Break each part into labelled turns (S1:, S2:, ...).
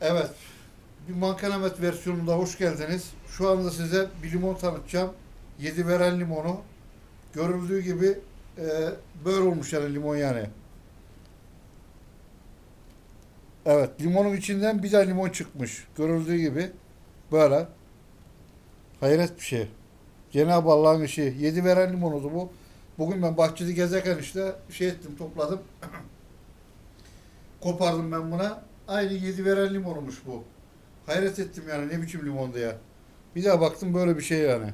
S1: Evet. Bir Mankanemet versiyonunda hoş geldiniz. Şu anda size bir limon tanıtacağım. Yedi veren limonu. Görüldüğü gibi e, böyle olmuş yani limon yani. Evet. Limonun içinden bir daha limon çıkmış. Görüldüğü gibi. Böyle. Hayret bir şey. Cenab-ı Allah'ın işi. Yedi veren limonudu bu. Bugün ben bahçede gezerken işte şey ettim topladım. Kopardım ben buna. Aynı yedi veren limonmuş bu. Hayret ettim yani ne biçim limondu ya. Bir daha baktım böyle bir şey yani.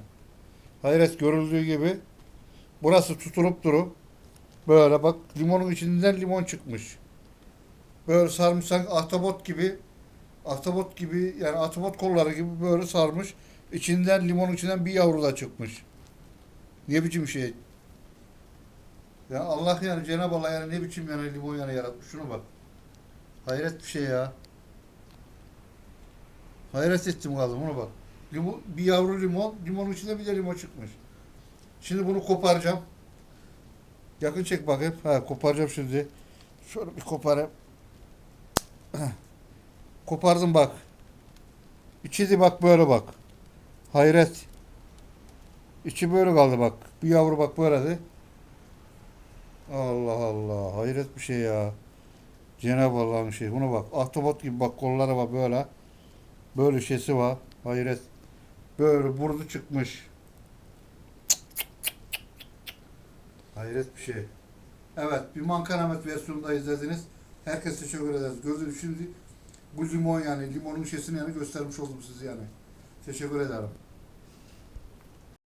S1: Hayret görüldüğü gibi. Burası tutulup duru. Böyle bak limonun içinden limon çıkmış. Böyle sarmış sanki ahtapot gibi. Ahtapot gibi yani ahtapot kolları gibi böyle sarmış. İçinden limonun içinden bir yavru da çıkmış. Ne biçim şey. Ya Allah yani Cenab-ı Allah yani ne biçim yani limon yani yaratmış. Şuna bak. Hayret bir şey ya. Hayret ettim kaldım ona bak. Limon, bir yavru limon, limonun içinde bir de limon çıkmış. Şimdi bunu koparacağım. Yakın çek bakayım. Ha koparacağım şimdi. Şöyle bir koparayım. Kopardım bak. İçi de bak böyle bak. Hayret. İçi böyle kaldı bak. Bir yavru bak böyle de. Allah Allah. Hayret bir şey ya. Cenab-ı Allah'ın şeyi. Buna bak. Ahtapot gibi bak kolları var böyle. Böyle şeysi var. Hayret. Böyle burnu çıkmış. Hayret bir şey. Evet. Bir Mankanamet versiyonunda izlediniz. Herkese teşekkür ederiz. Gördüğünüz şimdi bu limon yani limonun şeysini yani göstermiş oldum size yani. Teşekkür ederim.